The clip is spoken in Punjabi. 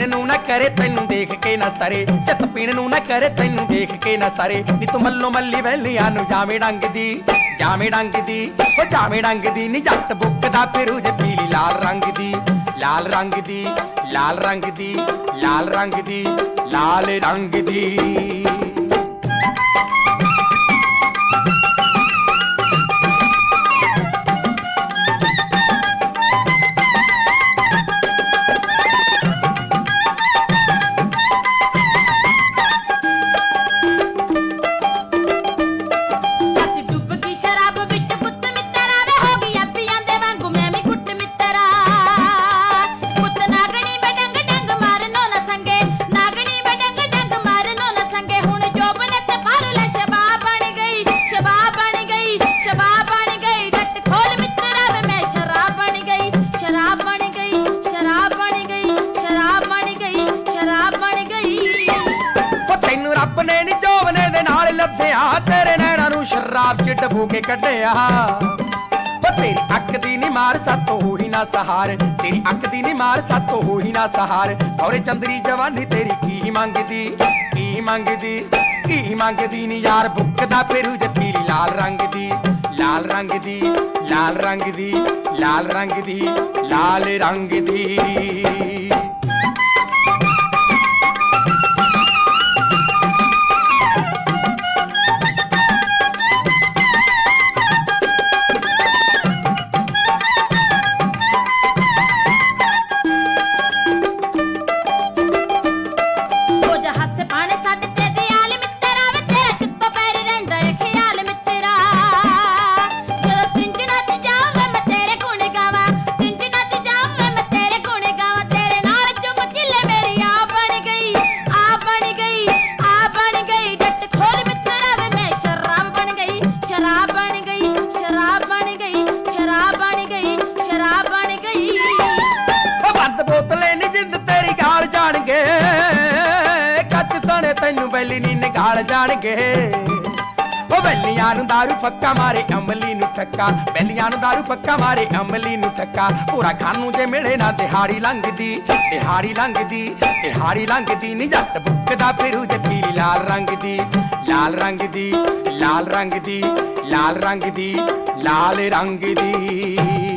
ਪੀਣ ਨੂੰ ਨਾ ਕਰੇ, ਤੈਨੂੰ ਦੇਖ ਕੇ ਨਾ ਸਰੇ। ਚਿੱਤ ਪੀਣ ਨੂੰ ਨਾ ਕਰੇ, ਤੈਨੂੰ ਦੇਖ ਕੇ ਨਾ ਸਰੇ। ਨੀ ਤੂੰ ਮੱਲੋ ਮੱਲੀ ਵੈਲੀਆਂ ਨੂੰ ਜਾਵੇਂ ਡੰਗ ਦੀ ਜਾਵੇਂ ਡੰਗ ਦੀ ਉਹ ਜਾਵੇਂ ਡੰਗ ਦੀ ਨੀ ਜੱਟ ਬੁੱਕਦਾ ਫਿਰੂ ਜੇ ਪੀਲੀ ਲਾਲ ਰੰਗ ਦੀ ਲਾਲ ਰੰਗ ਦੀ ਲਾਲ ਰੰਗ ਦੀ ਲਾਲ ਰੰਗ ਦੀ ਲਾਲ ਰੰਗ ਦੀ ਰੱਬ ਨੇ ਨੀ ਜੋਵਨੇ ਦੇ ਨਾਲ ਲੱਭਿਆ ਤੇਰੇ ਨੈਣਾਂ ਨੂੰ ਸ਼ਰਾਬ 'ਚ ਡਬੋ ਕੇ ਕੱਢਿਆ। ਉਹ ਤੇਰੀ ਅੱਖ ਦੀ ਨੀ ਮਾਰ, ਸੱਤ ਹੋਈ ਨਾ ਸਹਾਰ। ਤੇਰੀ ਅੱਖ ਦੀ ਨੀ ਮਾਰ, ਸੱਤ ਹੋਈ ਨਾ ਸਹਾਰ। ਔਰੇ ਚੰਦਰੀ ਜਵਾਨੀ ਤੇਰੀ ਕੀ ਮੰਗਦੀ ਕੀ ਮੰਗਦੀ ਕੀ ਮੰਗਦੀ ਨੀ ਯਾਰ? ਬੁੱਕਦਾ ਫਿਰੂ ਜੇ ਪੀਲੀ ਲਾਲ ਰੰਗ ਦੀ, ਲਾਲ ਰੰਗ ਦੀ, ਲਾਲ ਰੰਗ ਦੀ, ਲਾਲ ਰੰਗ ਦੀ, ਲਾਲ ਰੰਗ ਦੀ। ਜਾਣਗੇ। ਕੱਚ ਸਣੇ ਤੈਨੂੰ ਬੈਲੀ ਨੀ ਨਿਗਾਲ ਜਾਣਗੇ। ਉਹ ਬੈਲੀਆਂ ਨੂੰ ਦਾਰੂ ਫੱਕਾ ਮਾਰੇ, ਅਮਲੀ ਨੂੰ ਠੱਕਾ। ਬੈਲੀਆਂ ਨੂੰ ਦਾਰੂ ਫੱਕਾ ਮਾਰੇ, ਅਮਲੀ ਨੂੰ ਠੱਕਾ। ਪੂਰਾ ਖਾਨੂੰ ਜੇ ਮਿਲੇ ਨਾ ਤਿਹਾੜੀ ਲੰਘਦੀ ਤਿਹਾੜੀ ਲੰਘਦੀ ਤਿਹਾੜੀ ਲੰਘਦੀ ਨੀ। ਜੱਟ ਬੁੱਕਦਾ ਫਿਰੂ ਜੇ ਪੀਲੀ ਲਾਲ ਰੰਗ ਦੀ ਲਾਲ ਰੰਗ ਦੀ ਲਾਲ ਰੰਗ ਦੀ ਲਾਲ ਰੰਗ ਦੀ ਲਾਲ ਰੰਗ ਦੀ